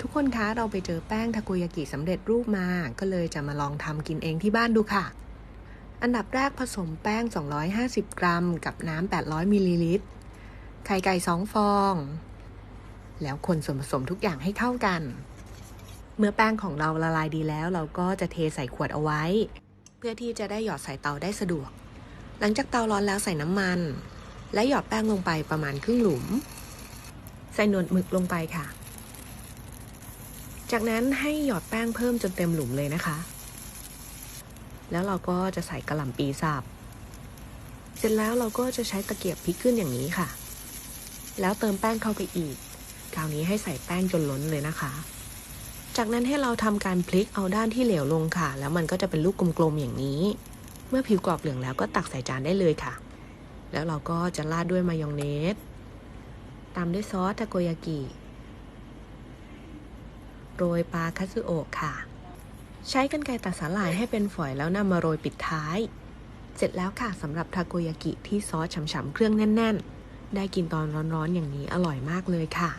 ทุกคนคะเราไปเจอแป้งทาโกยากิสำเร็จรูปมา ก็เลยจะมาลองทำกินเองที่บ้านดูค่ะ อันดับแรกผสมแป้ง 250 กรัม กับน้ำ 800 มิลลิลิตร ไข่ไก่ 2 ฟอง แล้วคนส่วนผสมทุกอย่างให้เข้ากัน เมื่อแป้งของเราละลายดีแล้วเราก็จะเทใส่ขวดเอาไว้ เพื่อที่จะได้หยอดใส่เตาได้สะดวก หลังจากเตาร้อนแล้วใส่น้ำมัน และหยอดแป้งลงไปประมาณครึ่งหลุม ใส่หนวดหมึกลงไปค่ะ จากนั้นให้หยอดแป้งเพิ่มจนเต็มหลุมเลยนะคะ แล้วเราก็จะใส่กระหล่ำปีสับ เสร็จแล้วเราก็จะใช้ตะเกียบพลิกขึ้นอย่างนี้ค่ะ แล้วเติมแป้งเข้าไปอีก คราวนี้ให้ใส่แป้งจนล้นเลยนะคะ จากนั้นให้เราทำการพลิกเอาด้านที่เหลวลงค่ะ แล้วมันก็จะเป็นลูกกลมๆอย่างนี้ เมื่อผิวกรอบเหลืองแล้วก็ตักใส่จานได้เลยค่ะ แล้วเราก็จะราดด้วยมายองเนส ตามด้วยซอสทาโกยากิ โรยปลาคัตสึโอะค่ะ ใช้กันไกรตัดสาหร่ายให้เป็นฝอยแล้วนำมาโรยปิดท้าย เสร็จแล้วค่ะสำหรับทาโกยากิที่ซอสฉ่ำๆเครื่องแน่น ๆ ได้กินตอนร้อนๆอย่างนี้อร่อยมากเลยค่ะ